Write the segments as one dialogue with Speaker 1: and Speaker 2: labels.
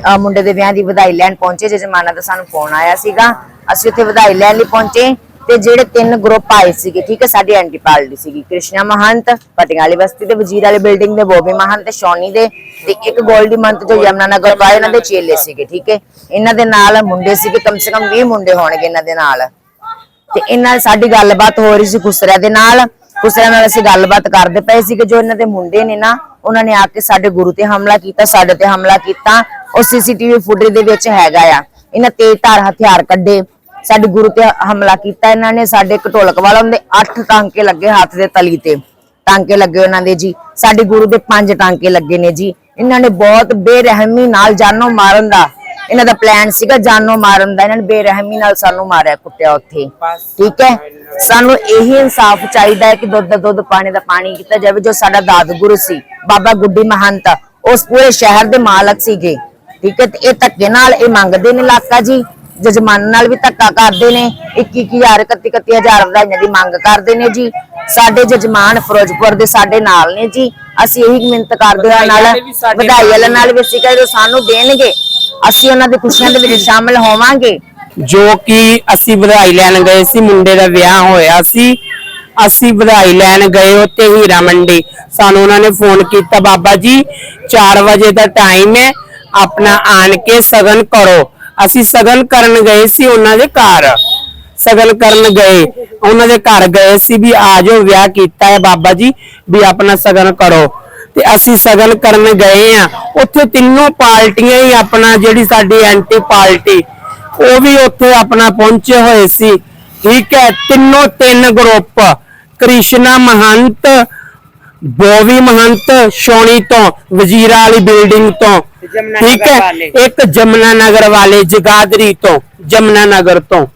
Speaker 1: ਅ, ਮੁੰਡੇ ਦੇ ਵਿਆਹ ਦੀ ਵਧਾਈ ਲੈਣ ਪਹੁੰਚੇ ਜਜਮਾਨਾ ਦਾ ਸਾਨੂੰ ਫੋਨ ਆਇਆ ਸੀਗਾ। ਅਸੀਂ ਉੱਥੇ ਵਧਾਈ ਲੈਣ ਲਈ ਪਹੁੰਚੇ ਤੇ ਜਿਹੜੇ ਤਿੰਨ ਗਰੁੱਪ ਆਏ ਸੀਗੇ ਠੀਕ ਹੈ ਸਾਡੀ ਐਂਟੀ ਪਾਰਟੀ ਸੀਗੀ ਕ੍ਰਿਸ਼ਨਾ ਮਹੰਤ ਪਟਿਆਲਾ ਬਸਤੀ ਦੇ ਵਜ਼ੀਰ ਵਾਲੀ ਬਿਲਡਿੰਗ ਦੇ ਬੋਬੀ ਮਹੰਤ ਤੇ ਸ਼ੌਨੀ ਦੇ ਤੇ ਇੱਕ ਗੋਲਡੀ ਮੰਤ ਜੋ ਯਮਨਾ ਨਗਰ ਤੋਂ ਆਏ ਉਹਨਾਂ ਦੇ ਚੇਲੇ ਸੀਗੇ ਠੀਕ ਹੈ। ਇਹਨਾਂ ਦੇ ਨਾਲ ਮੁੰਡੇ ਸੀਗੇ ਕਮ ਸੇ ਕਮ 20 ਮੁੰਡੇ ਹੋਣਗੇ ਇਹਨਾਂ ਦੇ ਨਾਲ। ਤੇ ਇਹਨਾਂ ਨਾਲ ਸਾਡੀ ਗੱਲਬਾਤ ਹੋ ਰਹੀ ਸੀ ਖੁਸਰਿਆਂ ਦੇ ਨਾਲ। ਖੁਸਰਿਆਂ ਨਾਲ ਅਸੀਂ ਗੱਲਬਾਤ ਕਰਦੇ ਪਏ ਸੀ ਕਿ ਜੋ ਇਹਨਾਂ ਦੇ ਮੁੰਡੇ ਨੇ ਨਾ ਉਹਨਾਂ ਨੇ ਆ ਕੇ ਸਾਡੇ ਗੁਰੂ ਤੇ ਹਮਲਾ ਕੀਤਾ ਸਾਡੇ ਤੇ ਹਮਲਾ ਕੀਤਾ। ਉਹ ਸੀਸੀਟੀਵੀ ਫੁਟੇਜ ਦੇ ਵਿੱਚ ਹੈਗਾ ਆ। ਇਹਨਾਂ ਤੇਜ਼ ਧਾਰ ਹਥਿਆਰ ਕੱਢੇ। ਸਾਡੇ ਗੁਰੂ ਤੇ ਹਮਲਾ ਕੀਤਾ ਇਹਨਾਂ ਨੇ। ਸਾਡੇ ਇੱਕ ਵਾਲਾ ਉਹਦੇ 8 ਟਾਂਕੇ ਲੱਗੇ ਹੱਥ ਦੇ ਤਲੀ ਤੇ। ਟਾਂਕੇ ਲੱਗੇ ਉਹਨਾਂ ਦੇ ਜੀ। ਸਾਡੇ ਗੁਰੂ ਦੇ 5 ਟਾਂਕੇ ਲੱਗੇ ਨੇ ਜੀ। ਇਹਨਾਂ ਨੇ ਬਹੁਤ ਬੇਰਹਿਮੀ ਨਾਲ ਜਾਨੋਂ ਮਾਰਨ ਦਾ ਇਹਨਾਂ ਦਾ ਪਲਾਨ ਸੀਗਾ ਜਾਨੋਂ ਮਾਰਨ ਦਾ। ਇਹਨਾਂ ਨੇ ਬੇਰਹਿਮੀ ਨਾਲ ਸਾਨੂੰ ਮਾਰਿਆ, ਕੁੱਟਿਆ ਉੱਥੇ। ਠੀਕ ਹੈ? ਸਾਨੂੰ ਇਹੀ ਇਨਸਾਫ ਚਾਹੀਦਾ ਹੈ ਕਿ ਦੁੱਧ ਦਾ ਦੁੱਧ, ਪਾਣੀ ਦਾ ਪਾਣੀ ਕੀਤਾ ਜਾਵੇ, ਜੋ ਸਾਡਾ ਦਾਦ ਗੁਰੂ ਸੀ। ਬਾਬਾ ਗੁੱਡੀ ਮਹੰਤ, ਉਸ ਪੂਰੇ ਸ਼ਹਿਰ ਦੇ ਮਾਲਕ ਸੀਗੇ। ਠੀਕ ਹੈ ਤੇ ਇਹ ਧੱਕੇ ਨਾਲ ਇਹ ਮੰਗਦੇ ਨੇ ਇਲਾਕਾ ਜੀ। ਜਜਮਾਨ ਨਾਲ ਵੀ ਧੱਕਾ ਕਰਦੇ ਨੇ। 21000 31000 ਵਧਾਈਆਂ ਦੀ ਮੰਗ ਕਰਦੇ ਨੇ ਜੀ। ਸਾਡੇ ਜਜਮਾਨ ਫਿਰੋਜ਼ਪੁਰ ਦੇ ਸਾਡੇ ਨਾਲ ਨੇ ਜੀ। ਅਸੀਂ ਇਹੀ ਮਿਹਨਤ ਕਰਦੇ ਹਾਂ ਨਾਲ। ਵਧਾਈ ਵਾਲਿਆਂ ਨਾਲ ਵੀ ਅਸੀਂ ਕਹਿੰਦੇ ਸਾਨੂੰ ਦੇਣਗੇ। ਅਸੀਂ ਉਹਨਾਂ ਦੀ ਖੁਸ਼ੀਆਂ ਦੇ ਵਿੱਚ ਸ਼ਾਮਲ ਹੋਵਾਂਗੇ।
Speaker 2: ਜੋ ਕਿ ਅਸੀਂ ਵਧਾਈ ਲੈਣ ਗਏ ਸੀ ਮੁੰਡੇ ਦਾ ਵਿਆਹ ਹੋਇਆ ਸੀ। ਅਸੀਂ ਵਧਾਈ ਲੈਣ ਗਏ ਉੱਥੇ ਹੀਰਾ ਮੰਡੀ। ਸਾਨੂੰ ਉਹਨਾਂ ਨੇ ਫੋਨ ਕੀਤਾ ਬਾਬਾ ਜੀ 4 ਵਜੇ ਦਾ ਟਾਈਮ ਹੈ। ਆਪਣਾ ਆਣ ਕੇ ਸਗਨ ਕਰੋ। ਅਸੀਂ ਸਗਨ ਕਰਨ ਗਏ ਸੀ ਉਹਨਾਂ ਦੇ ਘਰ। ਸਗਨ ਕਰਨ ਗਏ। ਉਹਨਾਂ ਦੇ ਘਰ ਗਏ ਸੀ ਵੀ ਆ ਵਿਆਹ ਕੀਤਾ ਹੈ ਬਾਬਾ ਜੀ, ਵੀ ਆਪਣਾ ਸਗਨ ਕਰੋ। ਤੇ ਅਸੀਂ ਸਗਨ ਕਰਨ ਗਏ ਆ ਉੱਥੇ ਤਿੰਨੋਂ ਪਾਰਟੀਆਂ ਹੀ ਆਪਣਾ ਜਿਹੜੀ ਸਾਡੀ ਐਂਟੀ ਪਾਰਟੀ ਉਹ ਵੀ ਉੱਥੇ ਆਪਣਾ ਪਹੁੰਚੇ ਹੋਏ ਸੀ। ਠੀਕ ਹੈ, ਤਿੰਨੋਂ ਤਿੰਨ ਗਰੁੱਪ, ਕ੍ਰਿਸ਼ਨਾ ਮਹੰਤ, ਬੋਵੀ ਮਹੰਤ, ਸ਼ੋਣੀ ਤੋਂ, ਵਜ਼ੀਰਾ ਵਾਲੀ ਬਿਲਡਿੰਗ ਤੋਂ। ਠੀਕ ਹੈ। ਇੱਕ ਜਮਨਾ ਨਗਰ ਵਾਲੇ ਜਗਾਦਰੀ ਤੋਂ ਜਮਨਾ ਨਗਰ ਤੋਂ।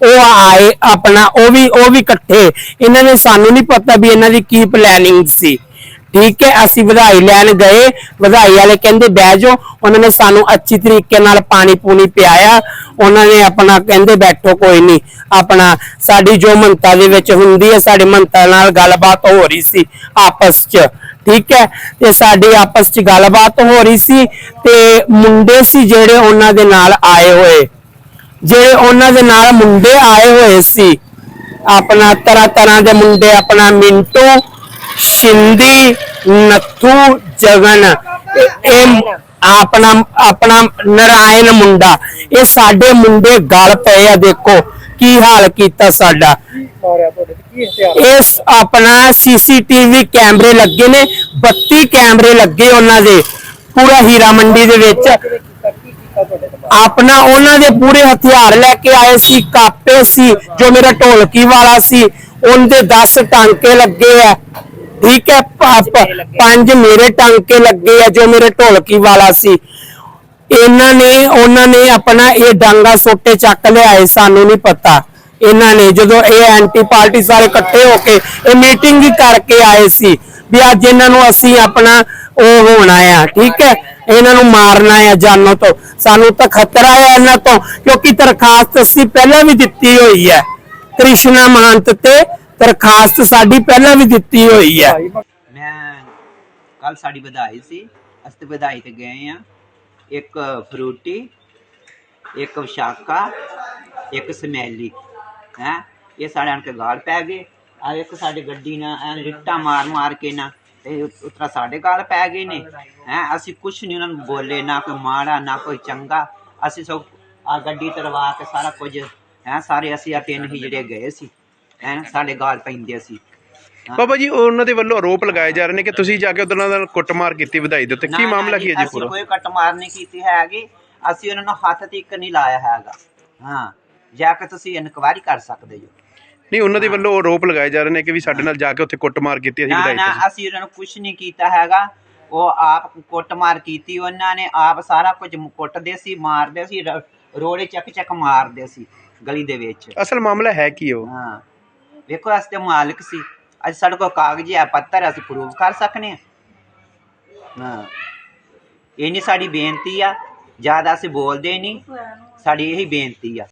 Speaker 2: ਉਹ ਆਏ ਆਪਣਾ ਉਹ ਵੀ ਉਹ ਵੀ ਇਕੱਠੇ। ਇਹਨਾਂ ਨੇ ਸਾਨੂੰ ਨਹੀਂ ਪਤਾ ਵੀ ਇਹਨਾਂ ਦੀ ਕੀ ਪਲੈਨਿੰਗ ਸੀ। ਠੀਕ ਹੈ ਅਸੀਂ ਵਧਾਈ ਲੈਣ ਗਏ। ਵਧਾਈ ਵਾਲੇ ਕਹਿੰਦੇ ਬਹਿ ਜਾਓ। ਉਹਨਾਂ ਨੇ ਸਾਨੂੰ ਅੱਛੀ ਤਰੀਕੇ ਨਾਲ ਪਾਣੀ ਪੂਣੀ ਪਿਆਇਆ। ਉਹਨਾਂ ਨੇ ਆਪਣਾ ਕਹਿੰਦੇ ਬੈਠੋ ਕੋਈ ਨਹੀਂ। ਆਪਣਾ ਸਾਡੀ ਜੋ ਮੰਤਾ ਦੇ ਵਿੱਚ ਹੁੰਦੀ ਹੈ ਸਾਡੇ ਮੰਤਾ ਨਾਲ ਗੱਲਬਾਤ ਹੋ ਰਹੀ ਸੀ ਆਪਸ 'ਚ। ਠੀਕ ਹੈ? ਤੇ ਸਾਡੀ ਆਪਸ 'ਚ ਗੱਲਬਾਤ ਹੋ ਰਹੀ ਸੀ ਤੇ ਮੁੰਡੇ ਸੀ ਜਿਹੜੇ ਉਹਨਾਂ ਦੇ ਨਾਲ ਆਏ ਹੋਏ। ਜਿਹੜੇ ਉਹਨਾਂ ਦੇ ਨਾਲ ਮੁੰਡੇ ਆਏ ਹੋਏ ਸੀ, ਆਪਣਾ ਤਰ੍ਹਾਂ ਤਰ੍ਹਾਂ ਦੇ ਮੁੰਡੇ, ਆਪਣਾ ਮਿੰਟੂ, ਸ਼ਿੰਦੀ, ਨੱਥੂ, ਜਗਨ ਇਹ- ਆਪਣਾ ਆਪਣਾ ਨਰਾਇਣ ਮੁੰਡਾ। ਇਹ ਸਾਡੇ ਮੁੰਡੇ ਗਲ ਪਏ ਆ ਦੇਖੋ। ਕੀ ਹਾਲ ਕੀਤਾ ਸਾਡਾ? ਇਸ ਆਪਣਾ ਸੀਸੀਟੀਵੀ ਕੈਮਰੇ ਲੱਗੇ ਨੇ 32 ਕੈਮਰੇ ਲੱਗੇ ਉਹਨਾਂ ਦੇ, ਪੂਰਾ ਹੀਰਾ ਮੰਡੀ ਦੇ ਵਿੱਚ। ਆਪਣਾ ਉਹਨਾਂ ਦੇ ਪੂਰੇ ਹਥਿਆਰ ਲੈ ਕੇ ਆਏ ਸੀ, ਕਾਪੇ ਸੀ, ਜੋ ਮੇਰਾ ਢੋਲਕੀ ਵਾਲਾ ਸੀ, ਉਹਦੇ 10 ਟਾਂਕੇ ਲੱਗੇ ਆ। ਠੀਕ ਹੈ ਪ- ਪੰਜ ਮੇਰੇ ਟਾਂਕੇ ਲੱਗੇ ਆ, ਜੋ ਮੇਰੇ ਢੋਲਕੀ ਵਾਲਾ ਸੀ। ਇਹਨਾਂ ਨੇ, ਉਹਨਾਂ ਨੇ ਆਪਣਾ ਇਹ ਡਾਂਗਾ ਸੋਟੇ ਚੱਕ ਲਿਆਏ, ਸਾਨੂੰ ਨਹੀਂ ਪਤਾ। ਇਹਨਾਂ ਨੇ ਜਦੋਂ ਇਹ ਐਂਟੀ ਪਾਰਟੀ ਸਾਰੇ ਇਕੱਠੇ ਹੋ ਕੇ ਇਹ ਮੀਟਿੰਗ ਹੀ ਕਰਕੇ ਆਏ ਸੀ ਵੀ ਅੱਜ ਇਹਨਾਂ ਨੂੰ ਅਸੀਂ ਆਪਣਾ ਉਹ ਹੋਣਾ ਆ, ਠੀਕ ਹੈ? ਇਹਨਾਂ ਨੂੰ ਮਾਰਨਾ ਆ ਜਾਨੋਂ ਤੋਂ। ਸਾਨੂੰ ਤਾਂ ਖਤਰਾ ਹੈ ਇਹਨਾਂ ਤੋਂ, ਕਿਉਂਕਿ ਦਰਖਾਸਤ ਅਸੀਂ ਪਹਿਲਾਂ ਵੀ ਦਿੱਤੀ ਹੋਈ ਹੈ। ਕ੍ਰਿਸ਼ਨਾ ਮਹੰਤ ਤੇ ਦਰਖਾਸਤ ਸਾਡੀ ਪਹਿਲਾਂ ਵੀ ਦਿੱਤੀ ਹੋਈ ਹੈ।
Speaker 3: ਮੈਂ ਕੱਲ ਸਾਡੀ ਵਧਾਈ ਸੀ। ਅਸੀਂ ਵਧਾਈ ਤੇ ਗਏ ਆ। ਇੱਕ ਫਰੂਟੀ, ਇੱਕ ਵਿਸ਼ਾਖਾ ਇੱਕ ਸਮੈਲੀ। ਹੈ? ਇਹ ਸਾਡੇ ਆਣ ਕੇ ਗਾਲ ਪੈ ਗਏ ਆ ਇੱਕ ਸਾਡੀ ਗੱਡੀ ਨਾਲ ਐ ਲਿੱਟਾ ਮਾਰ ਮਾਰ ਕੇ ਨਾ, ਤੇ ਉਤਰਾ ਸਾਡੇ ਗਾਲ ਪੈ ਗਏ ਨੇ। ਹੈ? ਅਸੀਂ ਕੁਛ ਨਹੀਂ ਉਹਨਾਂ ਨੂੰ ਬੋਲੇ, ਨਾ ਕੋਈ ਮਾੜਾ, ਨਾ ਕੋਈ ਚੰਗਾ। ਅਸੀਂ ਸਭ ਆ ਗੱਡੀ ਤਰਵਾ ਕੇ ਸਾਰਾ ਕੁਝ, ਹੈ? ਸਾਰੇ ਅਸੀਂ ਆ ਤਿੰਨ ਹੀ ਜਿਹੜੇ ਗਏ ਸੀ। ਹੈ? ਸਾਡੇ ਗਾਲ ਪੈਂਦੇ ਸੀ।
Speaker 4: ਬਾਬਾ ਜੀ ਉਹਨਾਂ ਦੇ ਵੱਲੋਂ ਆਰੋਪ ਲਗਾਏ ਜਾ ਰਹੇ ਨੇ ਕਿ ਤੁਸੀਂ ਜਾ ਕੇ ਉਹਨਾਂ ਨਾਲ ਕੁੱਟਮਾਰ ਕੀਤੀ ਵਧਾਈ ਦੇ ਉੱਤੇ। ਕੀ
Speaker 3: ਨਾ, ਨਾ
Speaker 4: ਮਾਮਲਾ ਕੀ ਹੈ ਜੀ
Speaker 3: ਅਸੀਂ
Speaker 4: ਪੂਰਾ?
Speaker 3: ਕੋਈ ਕੱਟਮਾਰ ਨਹੀਂ ਕੀਤੀ ਹੈਗੀ। ਅਸੀਂ ਉਹਨਾਂ ਨੂੰ ਹੱਥ ਤੀਕ ਨਹੀਂ ਲਾਇਆ ਹੈਗਾ। ਹਾਂ ਜਾ ਕੇ ਤੁਸੀਂ ਇਨਕੁਆਇਰੀ ਕਰ ਸਕਦੇ ਜੋ।
Speaker 4: ਨਹੀਂ ਉਹਨਾਂ ਦੇ ਵੱਲੋਂ ਆਰੋਪ ਲਗਾਏ ਜਾ ਰਹੇ ਨੇ ਕਿ ਵੀ ਸਾਡੇ ਨਾਲ ਜਾ ਕੇ ਉੱਥੇ ਕੁੱਟਮਾਰ ਕੀਤੀ ਅਸੀਂ
Speaker 3: ਨਾ
Speaker 4: ਵਧਾਈ
Speaker 3: ਨਾ ਅਸੀਂ ਉਹਨਾਂ ਨੂੰ ਕੁਝ ਨਹੀਂ ਕੀਤਾ ਹੈਗਾ। ਉਹ ਆਪ ਕੁੱਟਮਾਰ ਕੀਤੀ ਉਹਨਾਂ ਨੇ। ਆਪ ਸਾਰਾ ਕੁਝ ਕੁੱਟਦੇ ਸੀ ਮਾਰਦੇ ਸੀ ਰ- ਰੋੜੇ ਚੱਕ ਚੱਕ ਮਾਰਦੇ ਸੀ ਗਲੀ ਦੇ ਵਿੱਚ।
Speaker 4: ਅਸਲ ਮਾਮਲਾ ਹੈ ਕੀ ਉਹ?
Speaker 3: ਹਾਂ। ਵੇਖੋ ਅਸੀਂ ਤੇ ਮਾਲਕ ਸੀ। ਅੱਜ ਸਾਡੇ ਕੋਲ ਕਾਗਜ਼ ਹੈ, ਪੱਤਰ ਅਸੀਂ ਪ੍ਰੂਫ ਕਰ ਸਕਨੇ ਹਾਂ। ਇਹ ਨਹੀਂ ਸਾਡੀ ਬੇਨਤੀ ਆ, ਜ਼ਿਆਦਾ ਅਸੀਂ ਬੋਲਦੇ ਨਹੀਂ। ਸਾਡੀ ਇਹੀ ਬੇਨਤੀ ਆ।